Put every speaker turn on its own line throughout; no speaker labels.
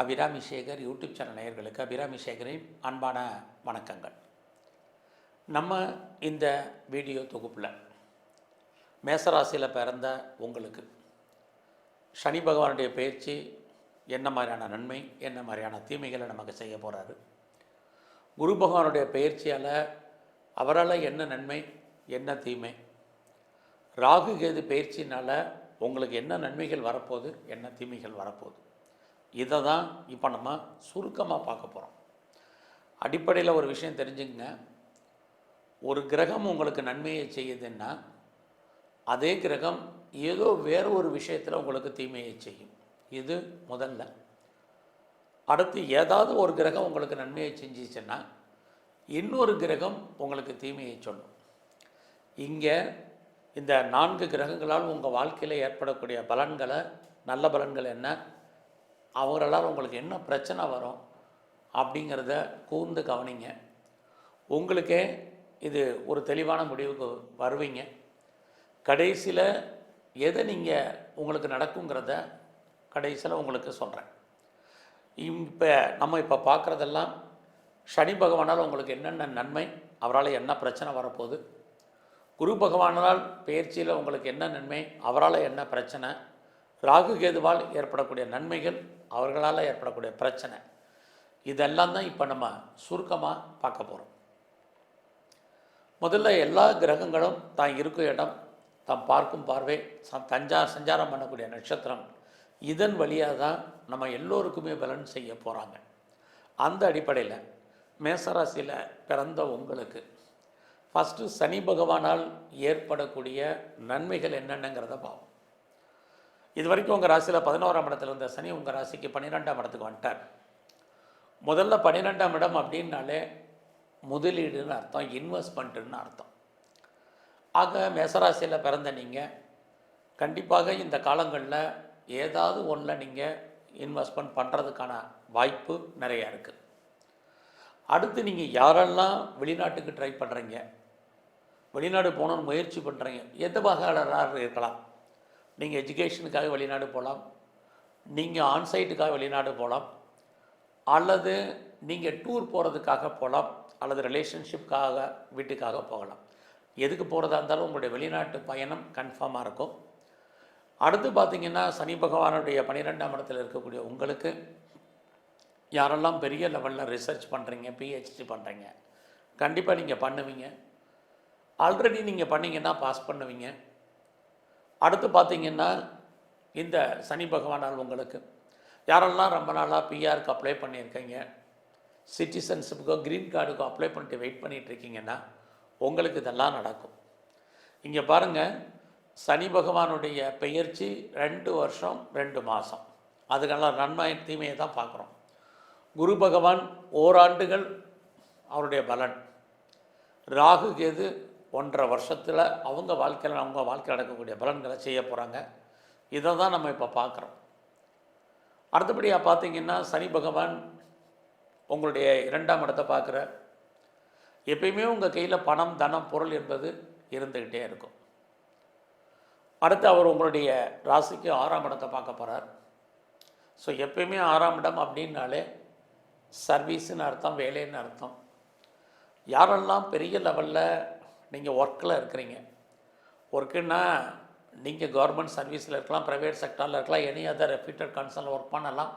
Abirami Sekar YouTube channel நேயர்களுக்கு அபிராமி சேகரின் அன்பான வணக்கங்கள். நம்ம இந்த வீடியோ தொகுப்பில் மேசராசியில் பிறந்த உங்களுக்கு சனி பகவானுடைய பயிற்சி என்ன மாதிரியான நன்மை என்ன மாதிரியான தீமைகளை நமக்கு செய்ய போகிறாரு குரு பகவானுடைய பயிற்சியால் அவரால் என்ன நன்மை என்ன தீமை? ராகு கேது பயிற்சினால் உங்களுக்கு என்ன நன்மைகள் வரப்போகுது என்ன தீமைகள் வரப்போகுது? இதை தான் இப்போ நம்ம சுருக்கமாக பார்க்க போகிறோம் அடிப்படையில் ஒரு விஷயம் தெரிஞ்சுங்க ஒரு கிரகம் உங்களுக்கு நன்மையை செய்யுதுன்னா அதே கிரகம் ஏதோ வேறு ஒரு விஷயத்தில் உங்களுக்கு தீமையை செய்யும். இது முதல்ல. அடுத்து ஏதாவது ஒரு கிரகம் உங்களுக்கு நன்மையை செஞ்சிச்சுன்னா இன்னொரு கிரகம் உங்களுக்கு தீமையை சொல்லும். இங்கே இந்த நான்கு கிரகங்களால் உங்கள் வாழ்க்கையில் ஏற்படக்கூடிய பலன்களை நல்ல பலன்கள் என்ன? அவரெல்லாம் உங்களுக்கு என்ன பிரச்சனை வரும் அப்படிங்கிறத கூர்ந்து கவனிங்க. உங்களுக்கே இது ஒரு தெளிவான முடிவுக்கு வருவீங்க. கடைசியில் எதை நீங்கள் உங்களுக்கு நடக்குங்கிறத கடைசியில் உங்களுக்கு சொல்கிறேன் இப்போ நம்ம இப்போ பார்க்குறதெல்லாம் சனி பகவானால் உங்களுக்கு என்னென்ன நன்மை அவரால் என்ன பிரச்சனை வரப்போகுது? குரு பகவானால் பயிற்சியில் உங்களுக்கு என்ன நன்மை அவரால் என்ன பிரச்சனை? ராகு கேதுவால் ஏற்படக்கூடிய நன்மைகள் அவர்களால் ஏற்படக்கூடிய பிரச்சனை. இதெல்லாம் தான் இப்போ நம்ம சுருக்கமாக பார்க்க போகிறோம் முதல்ல எல்லா கிரகங்களும் தான் இருக்கும் இடம் தான் பார்க்கும் பார்வை தஞ்சா சஞ்சாரம் பண்ணக்கூடிய நட்சத்திரம். இதன் வழியாக தான் நம்ம எல்லோருக்குமே பலன் செய்ய போகிறாங்க அந்த அடிப்படையில் மேசராசியில் பிறந்த உங்களுக்கு ஃபஸ்ட்டு சனி பகவானால் ஏற்படக்கூடிய நன்மைகள் என்னென்னங்கிறத பார்ப்போம். இது வரைக்கும் உங்கள் ராசியில் பதினோராம் இடத்துல இருந்த சனி உங்கள் ராசிக்கு பன்னிரெண்டாம் இடத்துக்கு வந்துட்டார். முதல்ல பன்னிரெண்டாம் இடம் அப்படின்னாலே முதலீடுன்னு அர்த்தம் இன்வெஸ்ட்மெண்ட்டுன்னு அர்த்தம். ஆக மேசராசியில் பிறந்த நீங்கள் கண்டிப்பாக இந்த காலங்களில் ஏதாவது ஒன்றில் நீங்கள் இன்வெஸ்ட்மெண்ட் பண்ணுறதுக்கான வாய்ப்பு நிறையா இருக்குது அடுத்து நீங்கள் யாரெல்லாம் வெளிநாட்டுக்கு ட்ரை பண்ணுறீங்க வெளிநாடு போகணுன்னு முயற்சி பண்ணுறீங்க எந்த வகையாளராக இருக்கலாம்? நீங்கள் எஜுகேஷனுக்காக வெளிநாடு போகலாம் நீங்கள் ஆன்சைட்டுக்காக வெளிநாடு போகலாம் அல்லது நீங்கள் டூர் போகிறதுக்காக போகலாம் அல்லது ரிலேஷன்ஷிப்காக வீட்டுக்காக போகலாம். எதுக்கு போகிறதா இருந்தாலும் உங்களுடைய வெளிநாட்டு பயணம் கன்ஃபார்மாக இருக்கும். அடுத்து பார்த்தீங்கன்னா சனி பகவானுடைய பன்னிரெண்டாம் இடத்தில் இருக்கக்கூடிய உங்களுக்கு யாரெல்லாம் பெரிய லெவலில் ரிசர்ச் பண்ணுறீங்க பிஹெச்டி பண்ணுறீங்க கண்டிப்பாக நீங்கள் பண்ணுவீங்க. ஆல்ரெடி நீங்கள் பண்ணீங்கன்னா பாஸ் பண்ணுவீங்க. அடுத்து பார்த்தீங்கன்னா இந்த சனி பகவானால் உங்களுக்கு. யாரெல்லாம் ரொம்ப நாளாக பிஆருக்கு அப்ளை பண்ணியிருக்கீங்க சிட்டிசன்ஷிப்புக்கோ க்ரீன் கார்டுக்கோ அப்ளை பண்ணிட்டு வெயிட் பண்ணிகிட்டு இருக்கீங்கன்னா உங்களுக்கு இதெல்லாம் நடக்கும். இங்கே பாருங்கள் சனி பகவானுடைய பெயர்ச்சி ரெண்டு வருஷம் ரெண்டு மாதம் அதுக்கெல்லாம் நன்மை தீமையை தான் பார்க்குறோம். குரு பகவான் ஓராண்டுகள் அவருடைய பலன். ராகு கேது ஒன்றரை வருஷத்தில் அவங்க வாழ்க்கையில் அவங்க வாழ்க்கையில் நடக்கக்கூடிய பலன்களை செய்ய போகிறாங்க இதை தான் நம்ம இப்போ பார்க்குறோம். அடுத்தபடியாக பார்த்தீங்கன்னா சனி பகவான் உங்களுடைய இரண்டாம் இடத்தை பார்க்குற. எப்பயுமே உங்கள் கையில் பணம் தனம் பொருள் என்பது இருந்துக்கிட்டே இருக்கும். அடுத்து அவர் உங்களுடைய ராசிக்கு ஆறாம் இடத்தை பார்க்க போகிறார் ஸோ எப்பயுமே ஆறாம் இடம் அப்படின்னாலே சர்வீஸுன்னு அர்த்தம் வேலைன்னு அர்த்தம். யாரெல்லாம் பெரிய லெவலில் நீங்கள் ஒர்க்கில் இருக்கிறீங்க. ஒர்க்குன்னா நீங்கள் கவர்மெண்ட் சர்வீஸில் இருக்கலாம் ப்ரைவேட் செக்டாரில் இருக்கலாம் எனி அதர் ரெப்யூட்டட் கன்சர்னில் ஒர்க் பண்ணலாம்.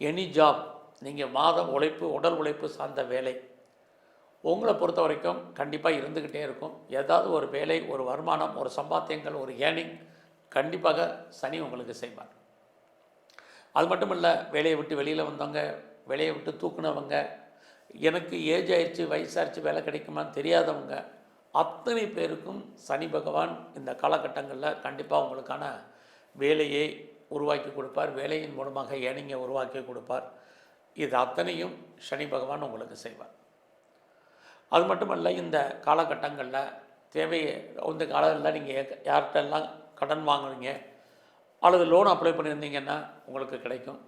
எனி ஜாப் நீங்கள் மாதம் உழைப்பு உடல் உழைப்பு சார்ந்த வேலை. உங்களை பொறுத்த வரைக்கும் கண்டிப்பாக இருந்துக்கிட்டே இருக்கும். ஏதாவது ஒரு வேலை ஒரு வருமானம் ஒரு சம்பாத்தியங்கள் ஒரு ஏர்னிங் கண்டிப்பாக சனி உங்களுக்கு செய்வார். அது மட்டும் இல்லை வேலையை விட்டு வெளியில் வந்தவங்க வேலையை விட்டு தூக்குனவங்க எனக்கு ஏஜ் ஆயிடுச்சு வயசாகிடுச்சு வேலை கிடைக்குமான்னு தெரியாதவங்க அத்தனை பேருக்கும் சனி பகவான் இந்த காலகட்டங்களில் கண்டிப்பாக உங்களுக்கான வேலையை உருவாக்கி கொடுப்பார். வேலையின் மூலமாக ஏனிங்க உருவாக்கி கொடுப்பார். இது அத்தனையும் சனி பகவான் உங்களுக்கு செய்வார். அது மட்டுமல்ல இந்த காலகட்டங்களில் தேவையை இந்த காலத்தில் நீங்கள் யார்கிட்டெல்லாம் கடன் வாங்குறீங்க அல்லது லோன் அப்ளை பண்ணியிருந்தீங்கன்னா உங்களுக்கு கிடைக்கும்.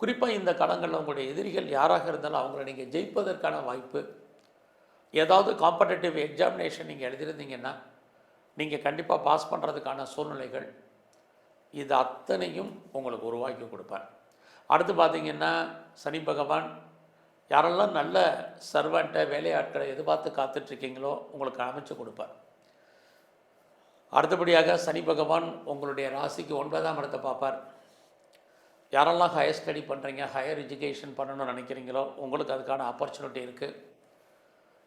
குறிப்பாக இந்த கடங்களில் உங்களுடைய எதிரிகள் யாராக இருந்தாலும் அவங்கள நீங்கள் ஜெயிப்பதற்கான வாய்ப்பு ஏதாவது காம்படேட்டிவ் எக்ஸாமினேஷன் நீங்கள் எழுதியிருந்தீங்கன்னா நீங்கள் கண்டிப்பாக பாஸ் பண்ணுறதுக்கான சூழ்நிலைகள் இது அத்தனையும் உங்களுக்கு உருவாக்கி கொடுப்பார். அடுத்து பார்த்தீங்கன்னா சனி பகவான் யாரெல்லாம் நல்ல சர்வெண்ட்டை வேலையாட்களை எதிர்பார்த்து காத்துட்ருக்கீங்களோ உங்களுக்கு அமைச்சு கொடுப்பார். அடுத்தபடியாக சனி பகவான் உங்களுடைய ராசிக்கு ஒன்பதாம் இடத்தை பார்ப்பார். யாரெல்லாம் ஹையர் ஸ்டடி பண்ணுறீங்க ஹையர் எஜுகேஷன் பண்ணணும்னு நினைக்கிறீங்களோ உங்களுக்கு அதுக்கான ஆப்பர்ச்சுனிட்டி இருக்குது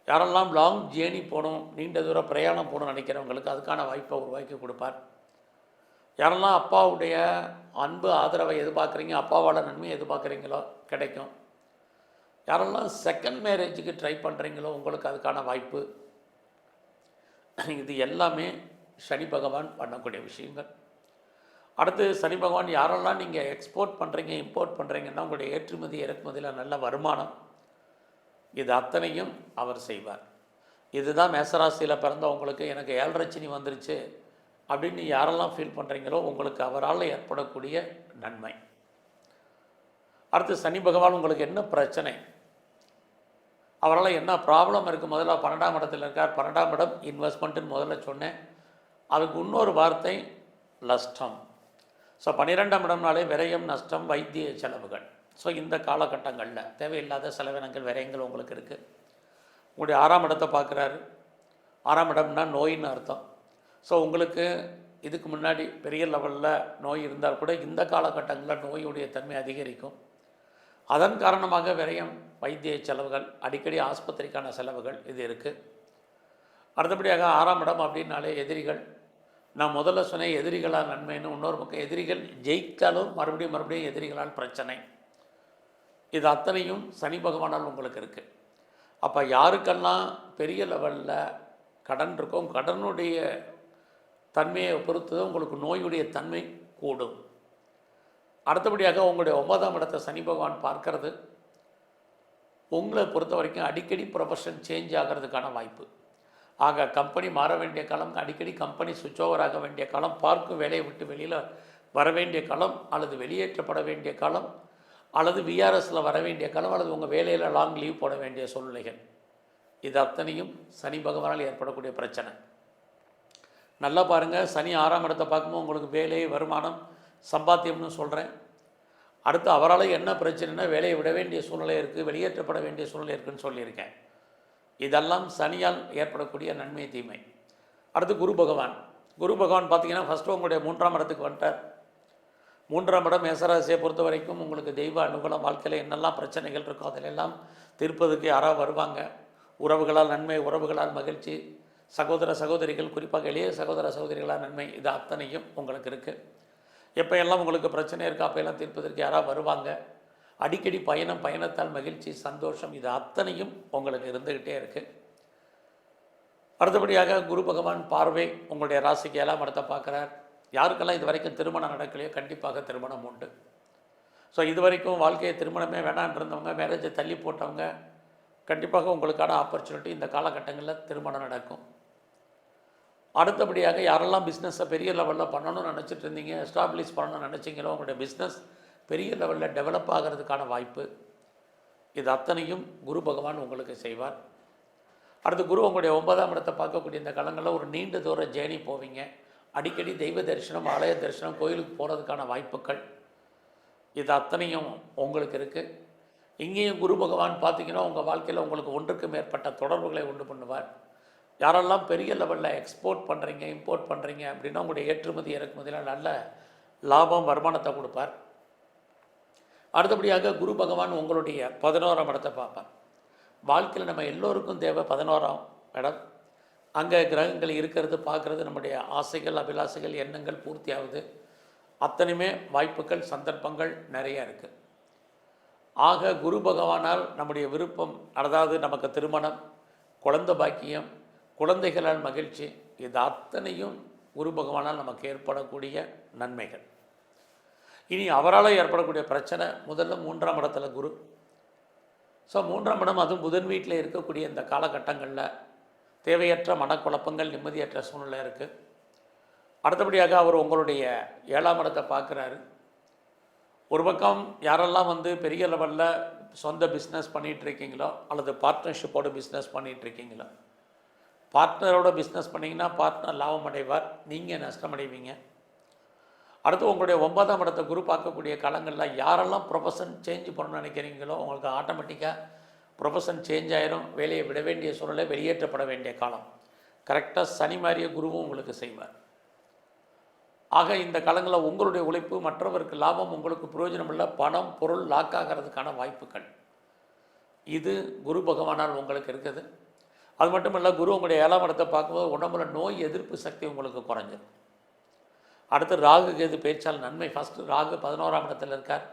யாரெல்லாம் லாங் ஜேர்னி போகணும் நீண்ட தூரம் பிரயாணம் போகணும்னு நினைக்கிறவங்களுக்கு அதுக்கான வாய்ப்பை உருவாக்கி கொடுப்பார். யாரெல்லாம் அப்பாவுடைய அன்பு ஆதரவை எதிர்பார்க்குறீங்க அப்பாவால் நன்மை எதிர்பார்க்குறீங்களோ கிடைக்கும். யாரெல்லாம் செகண்ட் மேரேஜுக்கு ட்ரை பண்ணுறீங்களோ உங்களுக்கு அதுக்கான வாய்ப்பு. இது எல்லாமே சனி பகவான் பண்ணக்கூடிய விஷயங்கள். அடுத்து சனி பகவான் யாரெல்லாம் நீங்கள் எக்ஸ்போர்ட் பண்ணுறீங்க இம்போர்ட் பண்ணுறீங்கன்னா உங்களுடைய ஏற்றுமதி இறக்குமதியில் நல்ல வருமானம். இது அத்தனையும் அவர் செய்வார். இதுதான் மேசராசியில் பிறந்தவங்களுக்கு எனக்கு ஏழரச்சினி வந்துருச்சு அப்படின்னு யாரெல்லாம் ஃபீல் பண்ணுறீங்களோ உங்களுக்கு அவரால் ஏற்படக்கூடிய நன்மை. அடுத்து சனி பகவான் உங்களுக்கு என்ன பிரச்சனை? அவரால் என்ன ப்ராப்ளம் இருக்குது முதல்ல பன்னெண்டாம் இடத்துல இருக்கார். பன்னெண்டாம் இடம் இன்வெஸ்ட்மெண்ட்டுன்னு முதல்ல சொன்னேன். அதுக்கு இன்னொரு வார்த்தை லஷ்டம் ஸோ பன்னிரெண்டாம் இடம்னாலே விரயம் நஷ்டம் வைத்திய செலவுகள். ஸோ இந்த காலகட்டங்களில் தேவையில்லாத செலவினங்கள் விரயங்கள் உங்களுக்கு இருக்குது உங்களுடைய ஆறாம் இடத்தை பார்க்குறாரு. ஆறாம் இடம்னா நோயின்னு அர்த்தம். ஸோ உங்களுக்கு இதுக்கு முன்னாடி பெரிய லெவலில் நோய் இருந்தால் கூட இந்த காலகட்டங்களில் நோயுடைய தன்மை அதிகரிக்கும். அதன் காரணமாக விரயம் வைத்திய செலவுகள் அடிக்கடி ஆஸ்பத்திரிக்கான செலவுகள் இது இருக்குது அடுத்தபடியாக ஆறாம் இடம் அப்படின்னாலே எதிரிகள். நான் முதல்ல சொன்னேன் எதிரிகளால் நன்மைன்னு. இன்னொரு பக்கம் எதிரிகள் ஜெயித்தாலும் மறுபடியும் மறுபடியும் எதிரிகளால் பிரச்சனை. இது அத்தனையும் சனி பகவானால் உங்களுக்கு இருக்குது அப்போ யாருக்கெல்லாம் பெரிய லெவலில் கடன் இருக்கும் கடனுடைய தன்மையை பொறுத்து உங்களுக்கு நோயுடைய தன்மை கூடும். அடுத்தபடியாக உங்களுடைய ஒன்பதாம் இடத்தை சனி பகவான் பார்க்கறது. உங்களை பொறுத்த வரைக்கும் அடிக்கடி ப்ரொஃபஷன் சேஞ்ச் ஆகிறதுக்கான வாய்ப்பு. ஆக கம்பெனி மாற வேண்டிய காலம் அடிக்கடி கம்பெனி சுவிட்ச் ஓவர் ஆக வேண்டிய காலம் பார்க்கும் வேலையை விட்டு வெளியில் வர வேண்டிய காலம் அல்லது வெளியேற்றப்பட வேண்டிய காலம் அல்லது விஆர்எஸில் வர வேண்டிய கனவு அல்லது உங்கள் வேலையில் லாங் லீவ் போட வேண்டிய சூழ்நிலைகள். இது அத்தனையும் சனி பகவானால் ஏற்படக்கூடிய பிரச்சனை. நல்லா பாருங்கள் சனி ஆறாம் இடத்தை பார்க்கும்போது உங்களுக்கு வேலை வருமானம் சம்பாத்தியம்னு சொல்கிறேன் அடுத்து அவரால் என்ன பிரச்சனைனா வேலையை விட வேண்டிய சூழ்நிலை இருக்குது வெளியேற்றப்பட வேண்டிய சூழ்நிலை இருக்குதுன்னு சொல்லியிருக்கேன். இதெல்லாம் சனியால் ஏற்படக்கூடிய நன்மை தீமை. அடுத்து குரு பகவான். குரு பகவான் பார்த்தீங்கன்னா ஃபஸ்ட்டு உங்களுடைய மூன்றாம் இடத்துக்கு வந்துட்டார். மூன்றாம் இடம் மேசராசியை பொறுத்த வரைக்கும் உங்களுக்கு தெய்வ அனுகூலம் வாழ்க்கையில் என்னெல்லாம் பிரச்சனைகள் இருக்கோ அதிலெல்லாம் தீர்ப்பதுக்கு யாராக வருவாங்க. உறவுகளால் நன்மை உறவுகளால் மகிழ்ச்சி. சகோதர சகோதரிகள் குறிப்பாக எளிய சகோதர சகோதரிகளால் நன்மை இது அத்தனையும் உங்களுக்கு இருக்குது எப்போ எல்லாம் உங்களுக்கு பிரச்சனை இருக்கோ அப்போயெல்லாம் தீர்ப்பதற்கு யாராவது வருவாங்க. அடிக்கடி பயணம் பயணத்தால் மகிழ்ச்சி சந்தோஷம் இது அத்தனையும் உங்களுக்கு இருந்துக்கிட்டே இருக்குது அடுத்தபடியாக குரு பகவான் பார்வை உங்களுடைய ராசிக்கு ஏழாம் இடத்தை பார்க்குறார். யாருக்கெல்லாம் இது வரைக்கும் திருமணம் நடக்கலையோ கண்டிப்பாக திருமணம் உண்டு. ஸோ இது வரைக்கும் வாழ்க்கையை திருமணமே வேணான்னு இருந்தவங்க மேரேஜை தள்ளி போட்டவங்க கண்டிப்பாக உங்களுக்கான ஆப்பர்ச்சுனிட்டி இந்த காலகட்டங்களில் திருமணம் நடக்கும். அடுத்தபடியாக யாரெல்லாம் பிஸ்னஸை பெரிய லெவலில் பண்ணணும்னு நினச்சிட்டு இருந்தீங்க எஸ்டாப்ளிஷ் பண்ணணும்னு நினச்சிங்களோ உங்களுடைய பிஸ்னஸ் பெரிய லெவலில் டெவலப் ஆகிறதுக்கான வாய்ப்பு. இது அத்தனையும் குரு பகவான் உங்களுக்கு செய்வார். அடுத்து குரு உங்களுடைய ஒன்பதாம் இடத்தை பார்க்கக்கூடிய இந்த காலங்களில் ஒரு நீண்ட தூர ஜேர்னி போவீங்க. அடிக்கடி தெய்வ தரிசனம் ஆலய தரிசனம் கோயிலுக்கு போகிறதுக்கான வாய்ப்புகள். இது அத்தனையும் உங்களுக்கு இருக்குது இங்கேயும் குரு பகவான் பார்த்தீங்கன்னா உங்கள் வாழ்க்கையில் உங்களுக்கு ஒன்றுக்கு மேற்பட்ட தொடர்புகளை உண்டு பண்ணுவார். யாரெல்லாம் பெரிய லெவலில் எக்ஸ்போர்ட் பண்ணுறீங்க இம்போர்ட் பண்ணுறீங்க அப்படின்னா உங்களுடைய ஏற்றுமதி இறக்குமதியில் நல்ல லாபம் வருமானத்தை கொடுப்பார். அடுத்தபடியாக குரு பகவான் உங்களுடைய பதினோராம் இடத்தை பார்ப்பார். வாழ்க்கையில் நம்ம எல்லோருக்கும் தேவை பதினோராம் இடம். அங்கே கிரகங்கள் இருக்கிறது பார்க்குறது நம்முடைய ஆசைகள் அபிலாசைகள் எண்ணங்கள் பூர்த்தி ஆகுது அத்தனையுமே வாய்ப்புகள் சந்தர்ப்பங்கள் நிறைய இருக்குது ஆக குரு பகவானால் நம்முடைய விருப்பம் அதாவது நமக்கு திருமணம் குழந்தை பாக்கியம் குழந்தைகளால் மகிழ்ச்சி இது அத்தனையும் குரு பகவானால் நமக்கு ஏற்படக்கூடிய நன்மைகள். இனி அவரால் ஏற்படக்கூடிய பிரச்சனை முதல்ல மூன்றாம் இடத்துல குரு. ஸோ மூன்றாம் இடம் அதுவும் புதன் வீட்டில் இருக்கக்கூடிய இந்த காலகட்டங்களில் தேவையற்ற மனக்குழப்பங்கள் நிம்மதியற்ற சூழ்நிலை இருக்குது அடுத்தபடியாக அவர் உங்களுடைய ஏழாம் இடத்தை பார்க்குறாரு. ஒரு பக்கம் யாரெல்லாம் வந்து பெரிய லெவலில் சொந்த பிஸ்னஸ் பண்ணிகிட்டு இருக்கீங்களோ அல்லது பார்ட்னர்ஷிப்போட பிஸ்னஸ் பண்ணிகிட்ருக்கீங்களோ பார்ட்னரோட பிஸ்னஸ் பண்ணிங்கன்னா பார்ட்னர் லாபம் அடைவார். நீங்கள் நஷ்டம் அடைவீங்க. அடுத்து உங்களுடைய ஒன்பதாம் இடத்தை குரு பார்க்கக்கூடிய காலங்களில் யாரெல்லாம் ப்ரொஃபஷன் சேஞ்ச் பண்ணணும்னு நினைக்கிறீங்களோ உங்களுக்கு ஆட்டோமேட்டிக்காக ப்ரொஃபஷன் சேஞ்ச் ஆயிரும் வேலையை விட வேண்டிய சூழ்நிலை வெளியேற்றப்பட வேண்டிய காலம். கரெக்டாக சனி மாறிய குருவும் உங்களுக்கு செய்வார். ஆக இந்த காலங்களில் உங்களுடைய உழைப்பு மற்றவருக்கு லாபம் உங்களுக்கு பிரயோஜனம் இல்லை. பணம் பொருள் லாக் ஆகிறதுக்கான வாய்ப்புகள். இது குரு பகவானால் உங்களுக்கு இருக்குது. அது மட்டும் இல்லை குரு உங்களுடைய ஏழாம் இடத்தை பார்க்கும்போது உடம்புல நோய் எதிர்ப்பு சக்தி உங்களுக்கு குறைஞ்சிடும் அடுத்து ராகு கேது பேச்சால் நன்மை. ஃபஸ்ட்டு ராகு பதினோராம் இடத்தில் இருக்கார்.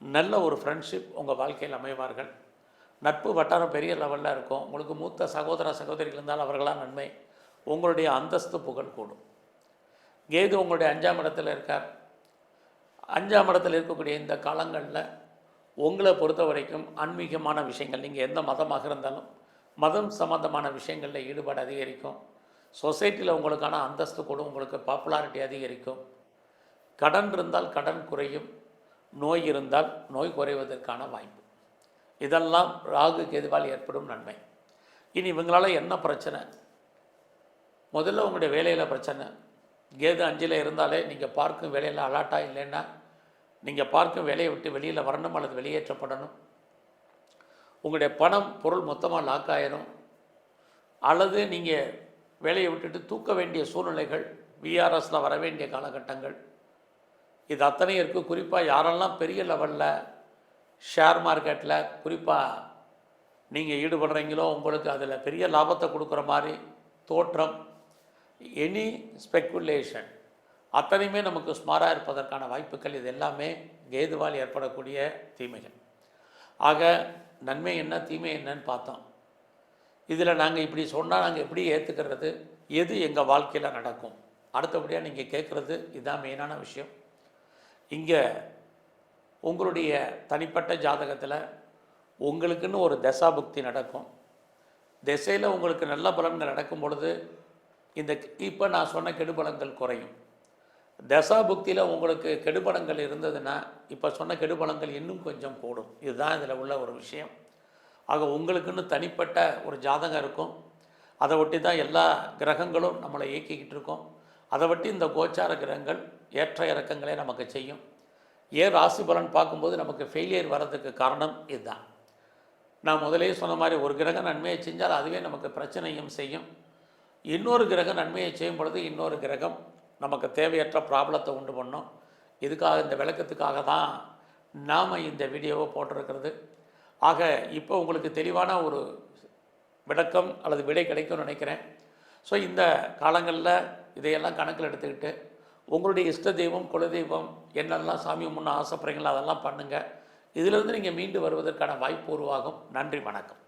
நல்ல ஒரு ஃப்ரெண்ட்ஷிப் உங்கள் வாழ்க்கையில் அமைவார்கள். நட்பு வட்டாரம் பெரிய லெவலில் இருக்கும். உங்களுக்கு மூத்த சகோதர சகோதரிகள் இருந்தால் அவர்களால் நன்மை. உங்களுடைய அந்தஸ்து புகழ் கூடும் கேது உங்களுடைய அஞ்சாம் இடத்தில் இருக்கார். அஞ்சாம் இடத்தில் இருக்கக்கூடிய இந்த காலங்களில் உங்களை பொறுத்த வரைக்கும் ஆன்மீகமான விஷயங்கள் நீங்கள் எந்த மதமாக இருந்தாலும் மதம் சம்பந்தமான விஷயங்களில் ஈடுபாடு அதிகரிக்கும். சொசைட்டியில் உங்களுக்கான அந்தஸ்து கூடும் உங்களுக்கு பாப்புலாரிட்டி அதிகரிக்கும். கடன் இருந்தால் கடன் குறையும். நோய் இருந்தால் நோய் குறைவதற்கான வாய்ப்பு. இதெல்லாம் ராகு கேதுவால் ஏற்படும் நன்மை. இனி இவங்களால் என்ன பிரச்சனை? முதல்ல உங்களுடைய வேலையில் பிரச்சனை. கேது அஞ்சில் இருந்தாலே நீங்கள் பார்க்கும் வேலையில் அலாட்டாக இல்லைன்னா நீங்கள் பார்க்கும் வேலையை விட்டு வெளியில் வரணும் அல்லது வெளியேற்றப்படணும். உங்களுடைய பணம் பொருள் மொத்தமாக லாக் ஆயிரும். அல்லது நீங்கள் வேலையை விட்டுட்டு தூக்க வேண்டிய சூழ்நிலைகள் விஆர்எஸில் வர வேண்டிய காலகட்டங்கள். இது அத்தனையும் இருக்குது குறிப்பாக யாரெல்லாம் பெரிய லெவலில் ஷேர் மார்க்கெட்டில் குறிப்பாக நீங்கள் ஈடுபடுறீங்களோ உங்களுக்கு அதில் பெரிய லாபத்தை கொடுக்குற மாதிரி தோற்றம் எனி ஸ்பெக்குலேஷன் அத்தனையுமே நமக்கு ஸ்மாராக இருப்பதற்கான வாய்ப்புகள் இது எல்லாமே கேதுவால் ஏற்படக்கூடிய தீமைகள். ஆக நன்மை என்ன தீமை என்னன்னு பார்த்தோம். இதில் நாங்கள் இப்படி சொன்னால் நாங்கள் எப்படி ஏற்றுக்கிறது எது எங்கள் வாழ்க்கையில் நடக்கும்? அடுத்தபடியாக நீங்கள் கேட்குறது இதுதான் மெயினான விஷயம். இங்கே உங்களுடைய தனிப்பட்ட ஜாதகத்தில் உங்களுக்குன்னு ஒரு தசாபுக்தி நடக்கும். திசையில் உங்களுக்கு நல்ல பலன்கள் நடக்கும் பொழுது இந்த இப்போ நான் சொன்ன கெடுபலங்கள் குறையும். தசாபுக்தியில் உங்களுக்கு கெடுபலங்கள் இருந்ததுன்னா இப்போ சொன்ன கெடுபலங்கள் இன்னும் கொஞ்சம் கூடும். இதுதான் இதில் உள்ள ஒரு விஷயம். ஆக உங்களுக்குன்னு தனிப்பட்ட ஒரு ஜாதகம் இருக்கும். அதை ஒட்டி தான் எல்லா கிரகங்களும் நம்மளை இயக்கிக்கிட்டு இருக்கோம். அதை ஒட்டி இந்த கோச்சார கிரகங்கள் ஏற்ற இறக்கங்களே நமக்கு செய்யும். ஏன் ராசி பலன் பார்க்கும்போது நமக்கு ஃபெயிலியர் வர்றதுக்கு காரணம் இதுதான். நான் முதலே சொன்ன மாதிரி ஒரு கிரகம் நன்மையை செஞ்சால் அதுவே நமக்கு பிரச்சனையும் செய்யும். இன்னொரு கிரகம் நன்மையை செய்யும் பொழுது இன்னொரு கிரகம் நமக்கு தேவையற்ற ப்ராப்ளத்தை உண்டு பண்ணும். இதுக்காக இந்த விளக்கத்துக்காக தான் நாம் இந்த வீடியோவை போட்டிருக்கிறது. ஆக இப்போ உங்களுக்கு தெளிவான ஒரு விளக்கம் அல்லது விடை கிடைக்கும்னு நினைக்கிறேன். ஸோ இந்த காலங்களில் இதையெல்லாம் கணக்கில் எடுத்துக்கிட்டு உங்களுடைய இஷ்ட தெய்வம் குலதெய்வம் என்னெல்லாம் சாமி முன்ன ஆசைப்படுறீங்களோ அதெல்லாம் பண்ணுங்கள் இதிலிருந்து நீங்கள் மீண்டு வருவதற்கான வாய்ப்பு உருவாகும். நன்றி வணக்கம்.